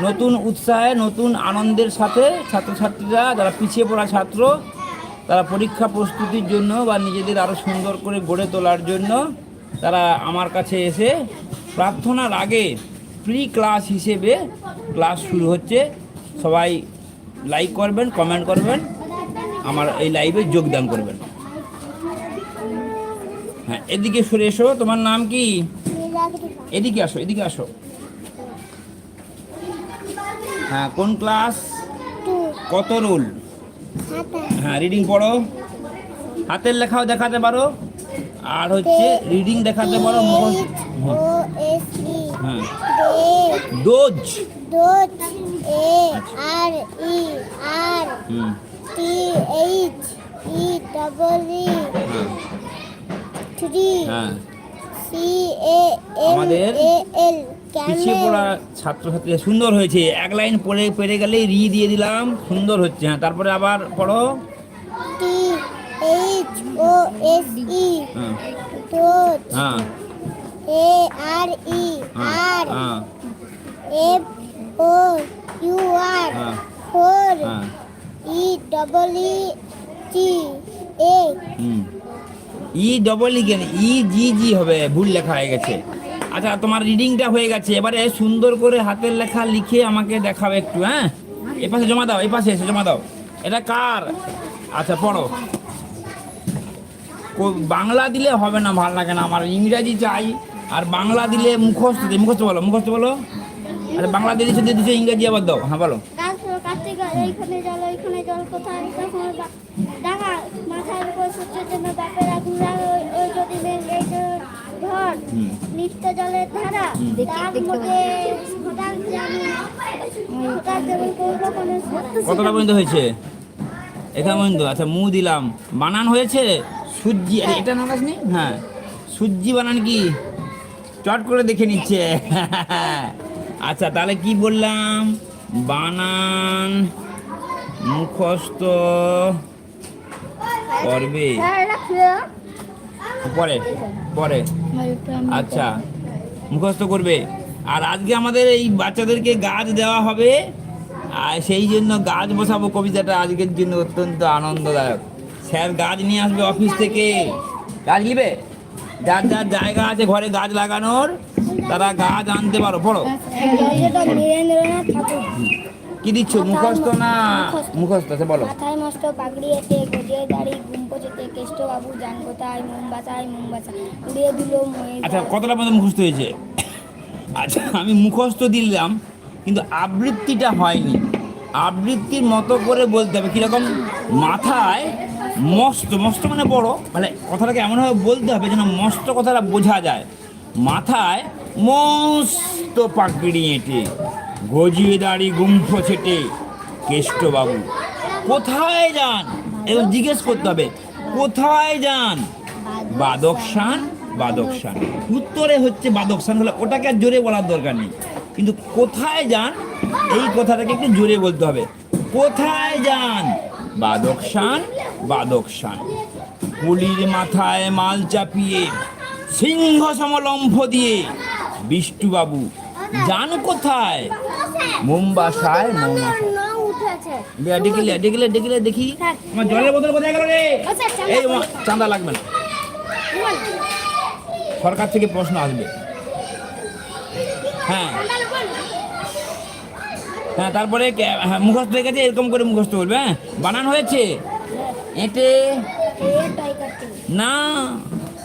নতুন উৎসাহে নতুন আনন্দের সাথে ছাত্রছাত্রীরা যারা পিছিয়ে পড়া ছাত্র তারা পরীক্ষা প্রস্তুতির জন্য বা নিজেদের আরও সুন্দর করে গড়ে তোলার জন্য তারা আমার কাছে এসে প্রার্থনার আগে প্রি ক্লাস হিসেবে ক্লাস শুরু হচ্ছে। সবাই লাইক করবেন কমেন্ট করবেন আমার এই লাইভে যোগদান করবেন। হ্যাঁ এদিকে সরে এসো। তোমার নাম কি? এদিকে আসো এদিকে আসো। হ্যাঁ কোন ক্লাস? কত রোল? হ্যাঁ রিডিং পড়ো। হাতের লেখাও দেখাতে পারো। আর হচ্ছে রিডিং দেখাতে পারো মুখস্থ হ্যাঁ। A R E. R T H. E double ই হ্যাঁ। থ্রি। হ্যাঁ। C A L A L. পিছিয়ে পড়া ছাত্রছাত্রী সুন্দর হয়েছে। এক লাইন পড়ে পেরে গেলে রি দিয়ে দিলাম সুন্দর হচ্ছে। হ্যাঁ তারপরে আবার পড়ো। T H O S E হ্যাঁ। A R E R F O U R four E double E T A E double E কেন? ই জি জি হবে ভুল লেখা হয়ে গেছে। আচ্ছা তোমার রিডিংটা হয়ে গেছে। এবারে সুন্দর করে হাতের লেখা লিখে আমাকে দেখাবে একটু হ্যাঁ? এ পাশে জমা দাও এই পাশে এসে জমা দাও। এটা কার? আচ্ছা পড়ো। বাংলা দিলে হবে না, ভালো লাগে না আমার। ইংরাজি চাই, আর বাংলা দিলে মুখস্থ মুখস্থ বলো মুখস্থ বলো। আরে, বাংলা দিলে শুধু দিচ্ছে ইংরাজি, আবার দাও। হ্যাঁ বলো। জন্য নিত্য জলের ধারা তার মধ্যে কতটা পর্যন্ত হয়েছে? এখানে পর্যন্ত? আচ্ছা মু দিলাম। বানান হয়েছে? সূর্যি আরে এটা নামাজ নেই হ্যাঁ। সূর্যি বানান কি? চট করে দেখে নিচ্ছে। আচ্ছা তাহলে কি বললাম? বানান মুখস্থ করবে। পরে পরে আচ্ছা মুখস্থ করবে আর আজকে আমাদের এই বাচ্চাদেরকে গাছ দেওয়া হবে আর সেই জন্য গাছ বসাবো কবিতাটা আজকের জন্য অত্যন্ত আনন্দদায়ক স্যার গাছ নিয়ে আসবে অফিস থেকে গাছ নিবে যার যার জায়গা আছে ঘরে গাছ লাগানোর তারা গাছ আনতে পারো পড়ো কি দিচ্ছ? মুখস্থ না? মুখস্থ। আছে বলো। মাথায় মস্ত পাগড়ি এতে গজে দাড়ি ঘুম পচেতে কেষ্ট বাবু জান কোথায় মোম বাসায় মোম বাসা উড়িয়ে দিল আচ্ছা কতটা পর্যন্ত মুখস্থ হয়েছে? আচ্ছা আমি মুখস্থ দিলাম কিন্তু আবৃত্তিটা হয়নি। আবৃত্তির মতো করে বলতে হবে কীরকম? মাথায় মস্ত মস্ত মানে বড় মানে কথাটাকে এমনভাবে বলতে হবে যেন মস্ত কথাটা বোঝা যায়। মাথায় মস্ত পাকড়ি এঁটে। গজিয়ে দাড়ি গুম্ফ ছেটে কেষ্টবাবু। কোথায় যান? এবং জিজ্ঞেস করতে হবে। কোথায় যান? বাদকশান বাদকশান উত্তরে হচ্ছে বাদকশান হলে ওটাকে আর জোরে বলার দরকার নেই। কিন্তু কোথায় যান? এই কথাটাকে একটু জোরে বলতে হবে। কোথায় যান? বাদকশান বাদকশান পুলির মাথায় মাল চাপিয়ে, সিংহ সমলম্ফ দিয়ে বিষ্টুবাবু যান কোথায়? মুম্বাসায় ডেকে ডেকে ডেকে দেখি। আমার জলের বোতল কোথায় গেল রে? এই চাঁদা লাগবে না। সরকার থেকে প্রশ্ন আসবে। হ্যাঁ। হ্যাঁ তারপরে হ্যাঁ, মুখস্থ হয়ে গেছে এরকম করে মুখস্থ করবে হ্যাঁ। বানান হয়েছে? এতে না।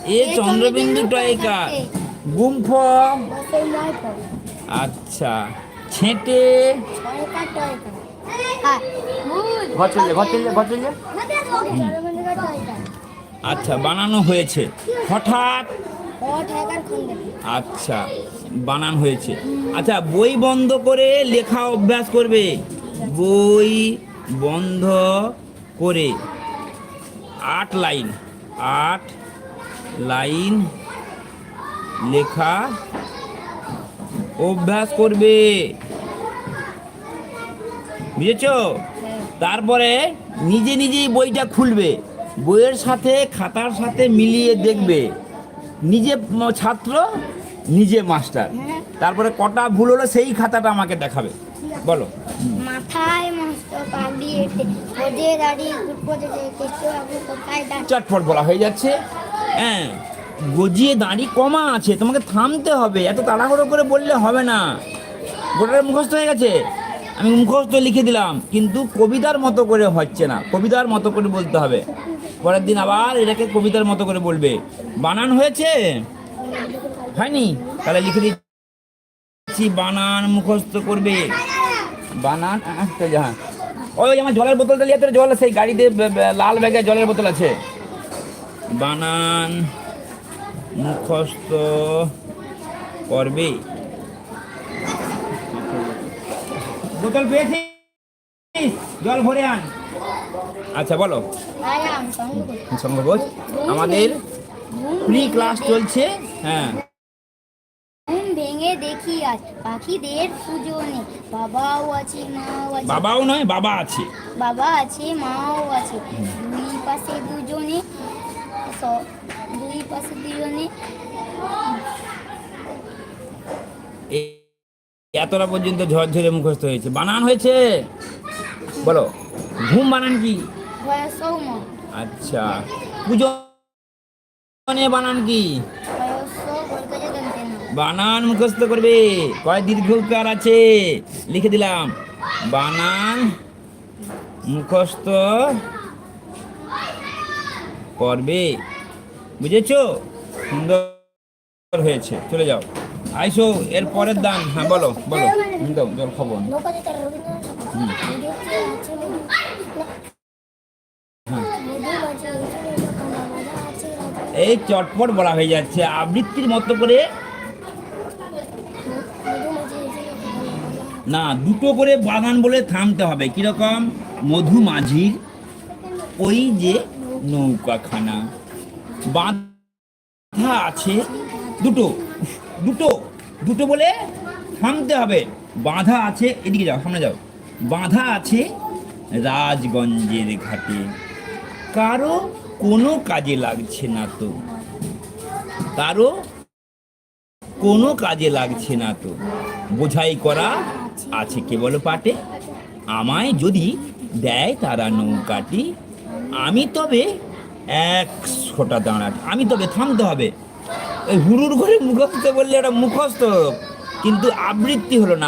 এ চন্দ্রবিন্দু টয়কা গুম্ফ আচ্ছা ছেঁটে। আচ্ছা বানানো হয়েছে। হঠাৎ? আচ্ছা বানান হয়েছে। আচ্ছা বই বন্ধ করে লেখা অভ্যাস করবে। বই বন্ধ করে। আট লাইন আট লাইন লেখা অভ্যাস করবে। বুঝেছ? তারপরে নিজে নিজেই বইটা খুলবে। বইয়ের সাথে খাতার সাথে মিলিয়ে দেখবে। নিজে ছাত্র নিজে মাস্টার। তারপরে কটা ভুল হলো সেই খাতাটা আমাকে দেখাবে। বলো। মাথায় চটপট বলা হয়ে যাচ্ছে। হ্যাঁ। গজিয়ে দাঁড়ি কমা আছে, তোমাকে থামতে হবে, এত তাড়াহুড়ো করে বললে হবে না। গোটাটা মুখস্থ হয়ে গেছে? আমি মুখস্থ লিখে দিলাম, কিন্তু কবিতার মতো করে হচ্ছে না, কবিতার মতো করে বলতে হবে। পরের দিন আবার এটাকে কবিতার মতো করে বলবে। বানান হয়েছে? হয়নি? তাহলে লিখে দিচ্ছি, বানান মুখস্থ করবে। বানান একটা যাহা ওই আমার জলের বোতলটা তোর জল, সেই গাড়িতে লাল ব্যাগে জলের বোতল আছে। বানান মুখস্থ করবে বোতল পেয়েছিস? জল ভরে আন। আচ্ছা বলো। আমাদের প্রি ক্লাস চলছে। হ্যাঁ। ভেঙে দেখি আজ পাখিদের বাবাও আছে মাও আছে। বাবাও নয় বাবা আছে। বাবা আছে মাও আছে। দুই পাশে দুজনে স- দুই পাশে দুজনে এতটা পর্যন্ত ঝরঝরে মুখস্থ হয়েছে। বানান হয়েছে? বলো ঘুম বানান কি? আচ্ছা পুজো বানান কি? বানান মুখস্থ করবে। কয় দীর্ঘ উকার আছে? লিখে দিলাম। বানান মুখস্থ করবে। বুঝেছ? সুন্দর হয়েছে। চলে যাও। আইসো এর পরের দান। হ্যাঁ বলো বলো। দাও জল খাব আমি। লোকদের রবীন্দ্রনাথ হুম, ঠাকুর আছে মধু হ্যাঁ। এই চটপট বলা হয়ে যাচ্ছে। আবৃত্তির মতো করে। না দুটো করে বাগান বলে থামতে হবে। কীরকম? মধু মাঝির ওই যে নৌকাখানা বাঁধা আছে দুটো। দুটো। দুটো বলে থামতে হবে। বাঁধা আছে, এদিকে যাও, সামনে যাও। বাঁধা আছে রাজগঞ্জের ঘাটে। কারও কোনো কাজে লাগছে না তো। কারও কোনো কাজে লাগছে না তো। বোঝাই করা আছে কেবল পাটে। আমায় যদি দেয় তারা নৌকাটি আমি তবে এক একশোটা দাঁড়াট আমি তবে থামতে হবে। ওই হুড়ুর করে মুখস্থ বললে ওটা মুখস্থ, কিন্তু আবৃত্তি হলো না।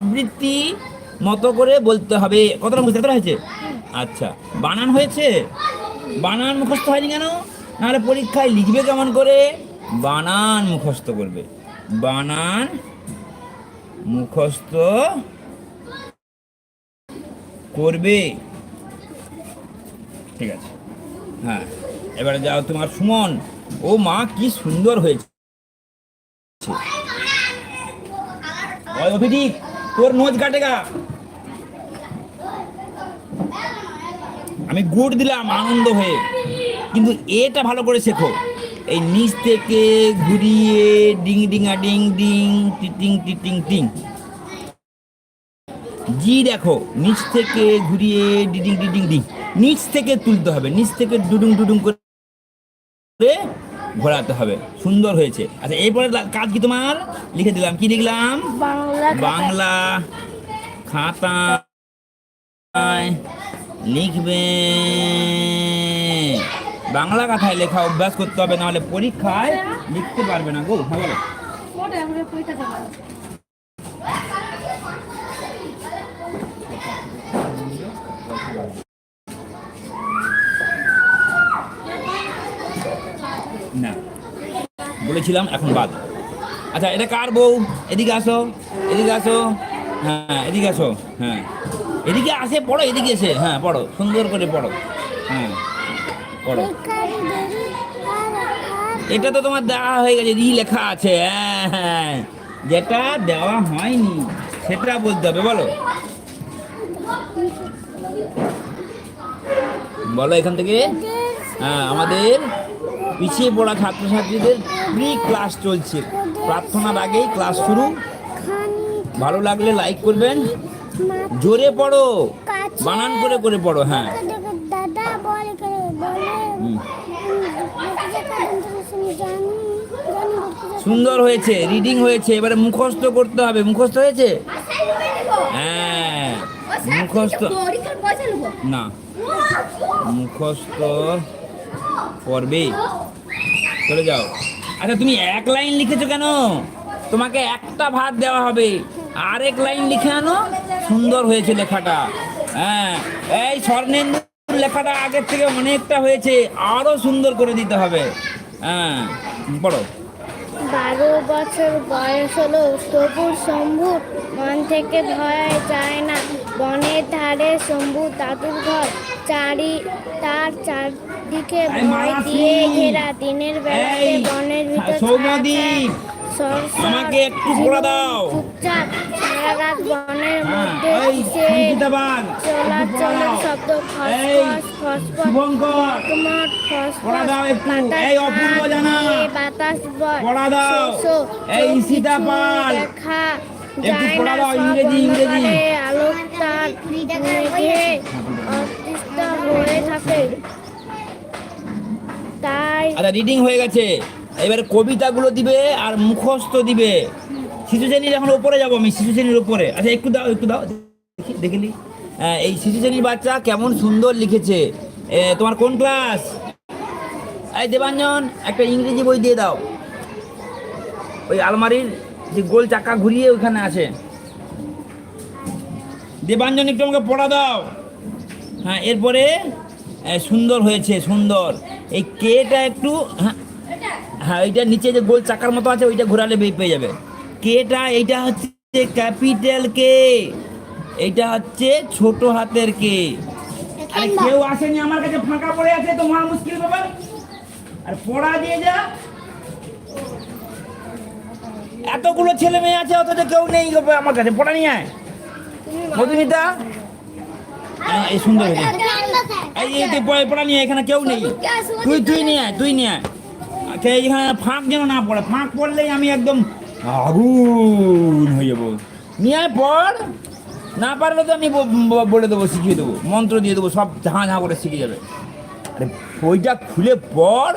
আবৃত্তি মতো করে বলতে হবে। কতটা মুখস্থ হয়েছে? আচ্ছা বানান হয়েছে? বানান মুখস্থ হয়নি কেন? নাহলে পরীক্ষায় লিখবে কেমন করে? বানান মুখস্থ করবে। বানান মুখস্থ করবে। ঠিক আছে। হ্যাঁ। এবারে যাও তোমার সুমন। ও মা কি সুন্দর হয়েছে। অভিজিৎ তোর নোজ কাটেগা আমি গুড় দিলাম আনন্দ হয়ে। কিন্তু এটা ভালো করে শেখো। এই নিচ থেকে ঘুরিয়ে ডিং ডিঙা ডিং ডিং টিটিং টিটিং টিং। জি দেখো নিচ থেকে ঘুরিয়ে ডিডিং ডিডিং ডিং নিচ থেকে তুলতে হবে নিচ থেকে ডুডুং ডুডুং করে ঘোরাতে হবে। সুন্দর হয়েছে। আচ্ছা এরপরে কাজ কি তোমার? লিখে দিলাম কি লিখলাম? বাংলা খাতা। লিখবে। বাংলা কথায় লেখা অভ্যাস করতে হবে নাহলে পরীক্ষায় লিখতে পারবে না গো হ্যাঁ বলো না। বলেছিলাম, এখন বাদ। আচ্ছা এটা কার বউ? এদিকে আসো এদিকে আসো। হ্যাঁ এদিকে আসো হ্যাঁ। এদিকে আসে, পড়ো, এদিকে এসে। হ্যাঁ পড়ো, সুন্দর করে পড়ো। হ্যাঁ পড়ো। এটা তো তোমার দেওয়া হয়ে গেছে রি লেখা আছে। হ্যাঁ হ্যাঁ। যেটা দেওয়া হয়নি, সেটা বলতে হবে, বলো। বলো এখান থেকে। হ্যাঁ আমাদের পিছিয়ে পড়া ছাত্রছাত্রীদের প্রি ক্লাস চলছে। প্রার্থনার আগেই ক্লাস শুরু। ভালো লাগলে লাইক করবেন। জোরে পড়ো। বানান করে করে পড়ো হ্যাঁ। সুন্দর হয়েছে রিডিং হয়েছে। এবারে মুখস্থ করতে হবে। মুখস্থ হয়েছে? হ্যাঁ মুখস্থ। না। মুখস্থ করবে। চলে যাও। আচ্ছা তুমি এক লাইন লিখেছো কেন? তোমাকে একটা ভাত দেওয়া হবে। আরেক লাইন লিখে আনো। সুন্দর হয়েছে লেখাটা। হ্যাঁ এই স্বর্ণেন্দু লেখাটা আগের থেকে অনেকটা হয়েছে। আরও সুন্দর করে দিতে হবে। হ্যাঁ পড়ো। বারো বছর বয়স হলো তবু শম্ভু মন থেকে ভয় যায় না। বনের ধারে শম্ভু দাদুর ঘর চারি তার চারদিকে ভয় দিয়ে ঘেরা দিনের বেলাতে বনের ভিতর আমাকে একটু দাও। চুপচাপ সারা রাত বনের হ্যাঁ মধ্যে চলাচলের শব্দ দাও একটু। বাতাস এই অপূর্ব জানা। বাতাস বয় পড়া দাও। শো, শো, এই চোখ পাল। দেখা একটু যায় পড়া না, দাও, সব ইংরেজি, ইংরেজি। আলোক তার হয়ে থাকে। তাই আচ্ছা রিডিং হয়ে গেছে। এবারে কবিতাগুলো দিবে আর মুখস্থ দিবে। শিশু শ্রেণির এখন উপরে যাব আমি শিশু শ্রেণির উপরে। আচ্ছা একটু দাও একটু দাও। দেখি দেখিলি হ্যাঁ, এই শিশু শ্রেণির বাচ্চা কেমন সুন্দর লিখেছে। তোমার কোন ক্লাস? এই দেবাঞ্জন একটা ইংরেজি বই দিয়ে দাও। ওই আলমারির যে গোল চাকা ঘুরিয়ে ওইখানে আছে। দেবাঞ্জন একটু আমাকে পড়া দাও। হ্যাঁ এরপরে সুন্দর হয়েছে সুন্দর। এই কেটা একটু হ্যাঁ হ্যাঁ এইটা নিচে যে গোল চাকার মতো আছে ওইটা ঘোরালে পেয়ে যাবে। কেটা এইটা হচ্ছে ক্যাপিটাল কে। এইটা হচ্ছে ছোট হাতের কে। আরে কেউ আসেনি আমার কাছে ফাঁকা পড়ে আছে তো মহা মুশকিল ব্যাপার। আর পড়া দিয়ে যা। এতগুলো ছেলে মেয়ে আছে, অথচ কেউ নেই আমার কাছে পড়া নিয়ে আয়। মধুমিতা? এই সুন্দর এই তুই পড়া- নিয়ে এখানে কেউ নেই। তুই তুই নিয়ে আয়, তুই নিয়ে আয়। আচ্ছা এখানে ফাঁক যেন না পড়ে, ফাঁক পড়লেই আমি একদম আগুন হয়ে যাব। নিয়ে আয়, পড়। না পারলে তো আমি বলে দেবো, শিখিয়ে দেবো, মন্ত্র দিয়ে দেবো, সব ঝাঁ ঝাঁ করে শিখে যাবে। আরে বইটা খুলে পড়।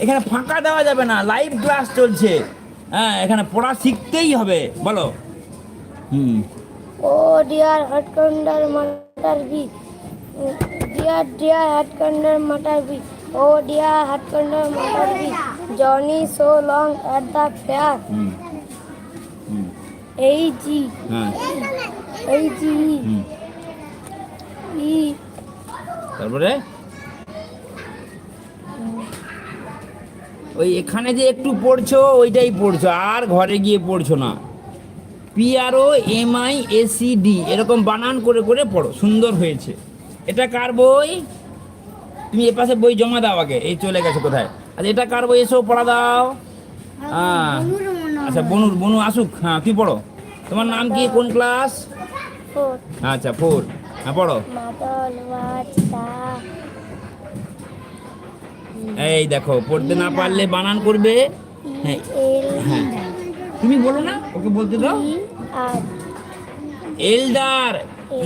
এখানে ফাঁকা দেওয়া যাবে না, লাইভ ক্লাস চলছে। হ্যাঁ এখানে পড়া শিখতেই হবে বলো। হুম। ও dear what can the matter be dear dear what can the matter be oh dear what can the matter be Johnny so long at the fair এই জি হ্যাঁ। এই জি ই তারপরে? ওই এখানে যে একটু পড়ছো ওইটাই পড়ছো আর ঘরে গিয়ে পড়ছো না। P R O M I S E D এরকম বানান করে করে পড়ো সুন্দর হয়েছে। এটা কার বই? তুমি এ পাশে বই জমা দাও আগে এই চলে গেছে কোথায়? আচ্ছা এটা কার বই? এসো পড়া দাও। হ্যাঁ। আচ্ছা বনুর বনু আসুক হ্যাঁ কি পড়ো। তোমার নাম কি? কোন ক্লাস? আচ্ছা ফোর। হ্যাঁ পড়ো। এই দেখো, পড়তে না পারলে বানান করবে। হ্যাঁ হ্যাঁ। তুমি বলো না, ওকে বলতে দাও। Elder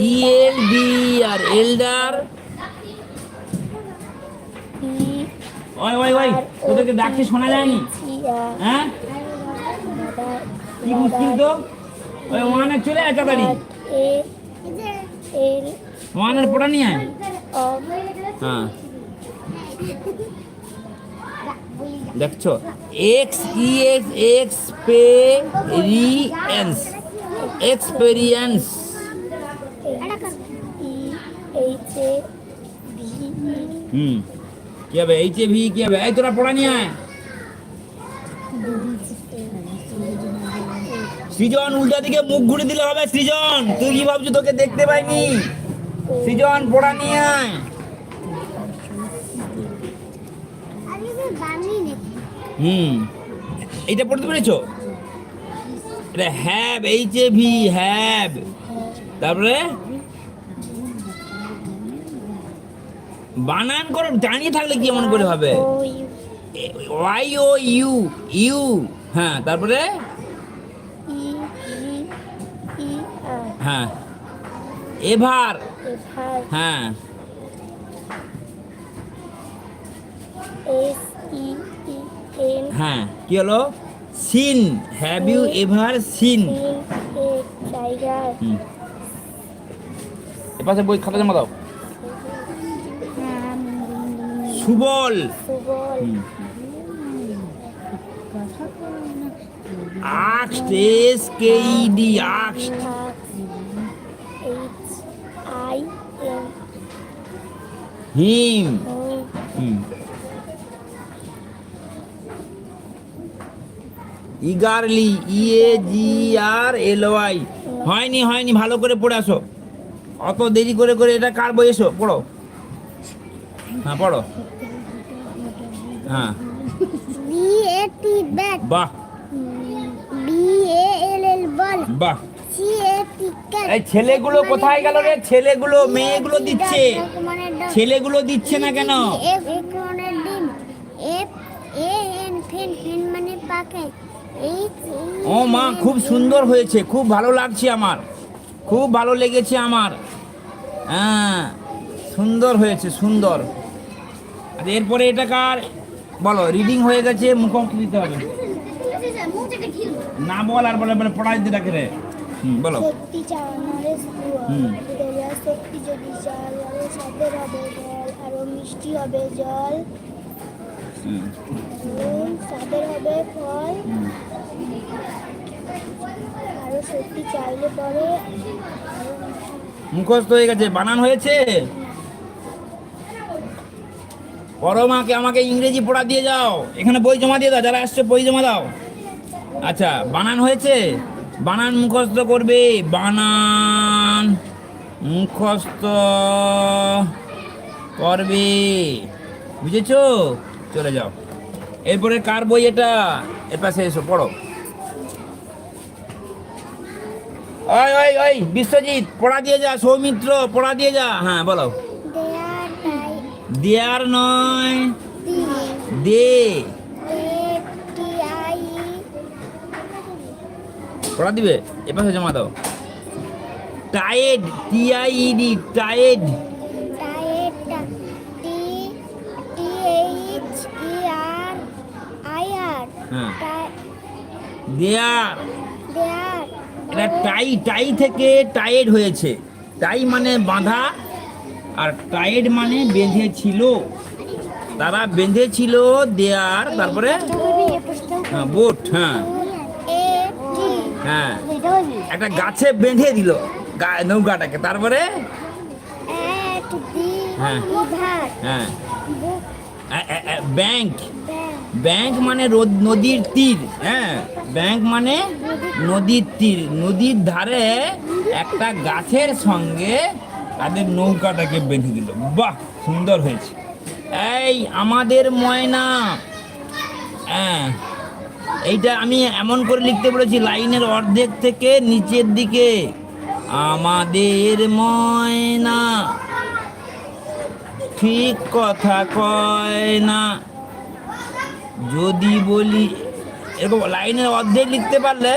E L D R elder ওই ওই ওই তোদেরকে ডাকতে শোনা যায়নি? হ্যাঁ? কি মুশকিল তো? ওই ওয়ানের চলে আয় তাড়াতাড়ি। ওয়ানের পড়া নিয়ে আয়। হ্যাঁ। দেখছ X E X experience experience E H A V E হুম কি হবে এইচ এ ভি কি হবে এই তোরা পড়া নিয়ে আয় সৃজন উল্টা দিকে মুখ ঘুরে দিলে হবে সৃজন তুই কি ভাবছ তোকে দেখতে পাইনি সৃজন পড়া নিয়ে আয় হুম। এইটা পড়তে পেরেছ? এটা have H A V have. তারপরে? বানান করে দাঁড়িয়ে থাকলে কি এমন করে হবে? ওয়াই ও ইউ ইউ হ্যাঁ তারপরে? হ্যাঁ। এভার। হ্যাঁ। এস ই হ্যাঁ কি হলো? Seen have you ever seen এপাশে বই খাতা জমা দাও। সুবল। আক্সট এস কে ই ডি আক্সট হিম ও হুম eagerly E A G E R L Y হয়নি ভালো করে পড়ে আসো। অত দেরি করে করে এটা কার বই এসো? পড়ো। হ্যাঁ পড়ো। হ্যাঁ। বাহ। বাহ। এই ছেলেগুলো কোথায় গেল রে? ছেলেগুলো মেয়েগুলো দিচ্ছে। ছেলেগুলো দিচ্ছে না কেন? এফ একরনের ডিম এফ এ এন ফেন ফেন মানে পাখি। এইচ ও মা খুব সুন্দর হয়েছে খুব ভালো লাগছে আমার খুব ভালো লেগেছে আমার। হ্যাঁ সুন্দর হয়েছে সুন্দর। আর এরপরে এটা কার? বলো রিডিং হয়ে গেছে মুখোমুখি দিতে হবে। না বল আর বলে বলে পড়াই দিতে রে। হুম, বলো। হুম। মিষ্টি হবে জল হুম, সাদের হবে ফল। হুম। আরও সত্যি চাইলে পরে। মুখস্থ হয়ে গেছে বানান হয়েছে? পরমাকে আমাকে ইংরেজি পড়া দিয়ে যাও। এখানে বই জমা দিয়ে দাও যারা আসছে বই জমা দাও। আচ্ছা বানান হয়েছে? বানান মুখস্থ করবে বানান মুখস্থ করবে। বুঝেছ? চলে যাও। এরপরে কার বই এটা? এর পাশে এসো, পড়ো। ওই ওই ওই, বিশ্বজিৎ, পড়া দিয়ে যা, সৌমিত্র, পড়া দিয়ে যা। হ্যাঁ বলো। দেয়ার নয়। দে। টি আই পড়া দিবে? এপাশে জমা দাও। টায়েড TID টায়েড tight T T H E R I আর হ্যাঁ টাই দেয়ার দেয়ার এটা টাই টাই থেকে টায়েড হয়েছে। টাই মানে বাঁধা আর টায়েড মানে বেঁধেছিল। তারা বেঁধেছিল দেয়ার তারপরে? হ্যাঁ বোট হ্যাঁ। হ্যাঁ। একটা গাছে বেঁধে দিল গা- নৌকাটাকে। তারপরে? হ্যাঁ। হ্যাঁ। ব্যাংক ব্যাং ব্যাংক মানে নদীর তীর হ্যাঁ? ব্যাংক মানে নদীর তীর। নদীর ধারে একটা গাছের সঙ্গে তাদের নৌকাটাকে বেঁধে দিল। বাহ, সুন্দর হয়েছে। এই আমাদের ময়না। হ্যাঁ এইটা আমি এমন করে লিখতে বলেছি, লাইনের অর্ধেক থেকে নিচের দিকে। আমাদের ময়না, ঠিক কথা কয় না। যদি বলি এরকম লাইনের অর্ধেক লিখতে পারলে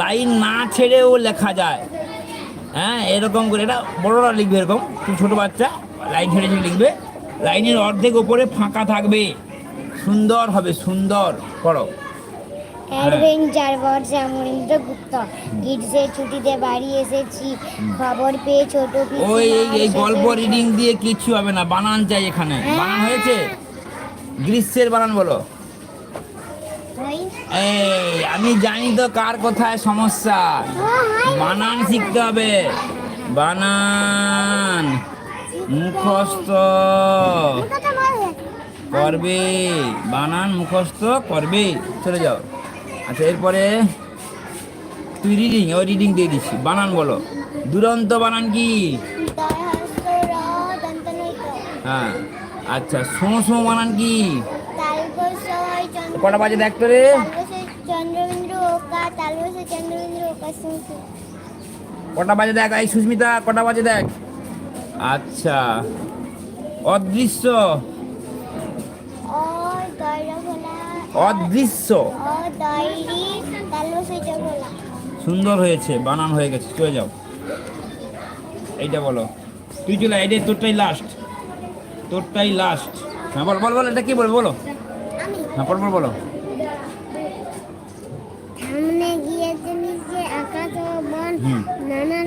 লাইন না ছেড়েও লেখা যায়। হ্যাঁ এরকম করে এটা বড়রা লিখবে এরকম ছোটো বাচ্চা লাইন ছেড়ে ছেড়ে লিখবে। লাইনের অর্ধেক ওপরে ফাঁকা থাকবে। সুন্দর হবে সুন্দর পড়ো অ্যাডভেঞ্চার বর্ষা মনীন্দ্র গুপ্ত। কিডসের ছুটিতে বাড়ি এসেছি খবর পেয়ে ছোট ওই এই গল্প রিডিং দিয়ে কিচ্ছু হবে না বানান চাই এখানে। বানান হয়েছে? গ্রীষ্মের বানান বলো। এই আমি জানি তো কার কোথায় সমস্যা। বানান শিখতে হবে। বানান। মুখস্থ। করবে। বানান মুখস্থ করবে। চলে যাও। আচ্ছা এরপরে তুই রিডিং ও রিডিং দিয়ে দিচ্ছি। বানান বলো। দুরন্ত বানান কি। হ্যাঁ। আচ্ছা শো শো বানান কি? কটা বাজে দেখ তো রে? চন্দ্রবিন্দু ওকা তালবসই চন্দ্রবিন্দু ওকা শুন শুন। কটা বাজে দেখ এই সুস্মিতা কটা বাজে দেখ? আচ্ছা। অদৃশ্য। অদৃশ্য। সুন্দর হয়েছে বানান হয়ে গেছে চলে যাও। এইটা বলো। তুই চলে এটাই তোরটাই লাস্ট তোরটাই লাস্ট হ্যাঁ বল বল বল এটা কি বলব বলো। হ্যাঁ পর পর বলো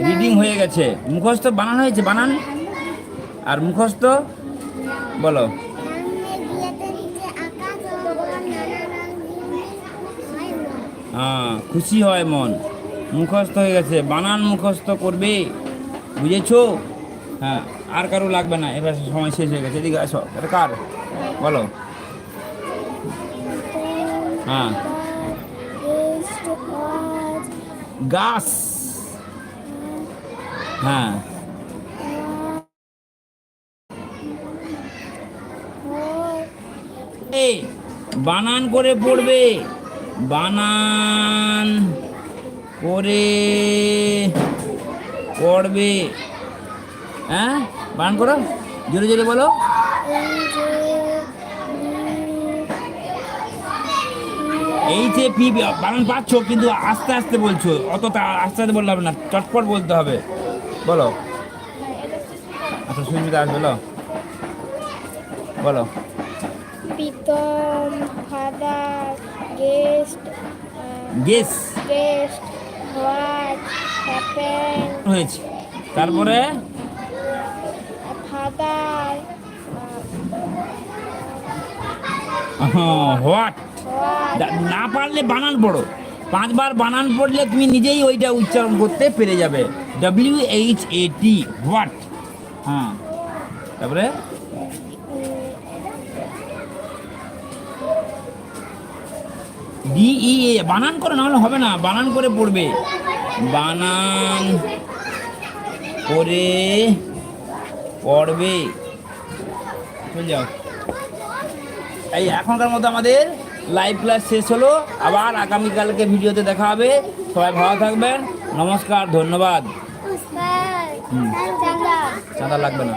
রিডিং হয়ে গেছে। মুখস্থ বানান হয়েছে বানান। আর মুখস্থ বলো। হ্যাঁ খুশি হয় মন। মুখস্থ হয়ে গেছে। বানান মুখস্থ করবে। বুঝেছ? হ্যাঁ আর কারও লাগবে না। এবার সময় শেষ হয়ে গেছে। এদিকে আসো। কার? বলো। হ্যাঁ। গাছ। হ্যাঁ। বানান করে পড়বে। বানান করে পড়বে। হ্যাঁ বানান করো। জোরে জোরে বলো। এই যে পি বানান পাচ্ছ কিন্তু আস্তে আস্তে বলছো। অত তা- আস্তে আস্তে বললে হবে না চটপট বলতে হবে। বলো। আচ্ছা সুস্মিতা আসবে বলো। বলো। Pritam father guest guess guest what happen. হয়েছে। তারপরে? Father what what? না পারলে বানান পড়ো। পাঁচবার বানান পড়লে তুমি নিজেই ওইটা উচ্চারণ করতে পেরে যাবে। W H A T what হ্যাঁ। তারপরে? ডিই এ বানান করে নাহলে হবে না, বানান করে পড়বে। বানান করে পড়বে। যাও। এই এখনকার মতো আমাদের লাইভ ক্লাস শেষ হলো। আবার আগামীকালকে ভিডিওতে দেখা হবে। সবাই ভালো থাকবেন। নমস্কার ধন্যবাদ। চাঁদা লাগবে না।